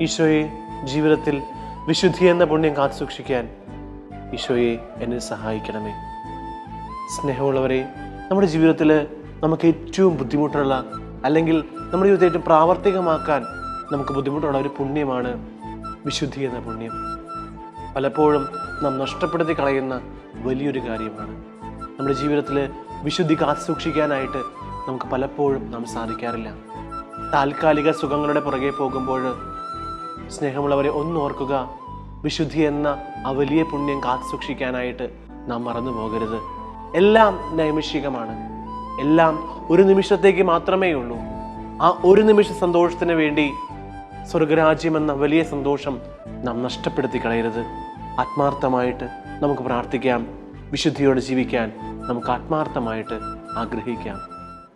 ഈശോയെ ജീവിതത്തിൽ വിശുദ്ധി എന്ന പുണ്യം കാത്തു സൂക്ഷിക്കാൻ ഈശോയെ എന്നെ സഹായിക്കണമേ. സ്നേഹമുള്ളവരെ നമ്മുടെ ജീവിതത്തിൽ നമുക്ക് ഏറ്റവും ബുദ്ധിമുട്ടുള്ള അല്ലെങ്കിൽ നമ്മുടെ ജീവിതത്തെ ഏറ്റവും പ്രാവർത്തികമാക്കാൻ നമുക്ക് ബുദ്ധിമുട്ടുള്ള ഒരു പുണ്യമാണ് വിശുദ്ധി എന്ന പുണ്യം. പലപ്പോഴും നാം നഷ്ടപ്പെടുത്തി കളയുന്ന വലിയൊരു കാര്യമാണ്. നമ്മുടെ ജീവിതത്തിൽ വിശുദ്ധി കാത്തു സൂക്ഷിക്കാനായിട്ട് നമുക്ക് പലപ്പോഴും നാം സാധിക്കാറില്ല. താൽക്കാലിക സുഖങ്ങളുടെ പുറകെ പോകുമ്പോൾ സ്നേഹമുള്ളവരെ ഒന്നോർക്കുക വിശുദ്ധി എന്ന ആ വലിയ പുണ്യം കാത്തു സൂക്ഷിക്കാനായിട്ട് നാം മറന്നു പോകരുത്. എല്ലാം നൈമിഷികമാണ്. എല്ലാം ഒരു നിമിഷത്തേക്ക് മാത്രമേ ഉള്ളൂ. ആ ഒരു നിമിഷ സന്തോഷത്തിന് വേണ്ടി സ്വർഗരാജ്യം എന്ന വലിയ സന്തോഷം നാം നഷ്ടപ്പെടുത്തി കളയരുത്. ആത്മാർത്ഥമായിട്ട് നമുക്ക് പ്രാർത്ഥിക്കാം. വിശുദ്ധിയോടെ ജീവിക്കാൻ നമുക്ക് ആത്മാർത്ഥമായിട്ട് ആഗ്രഹിക്കാം.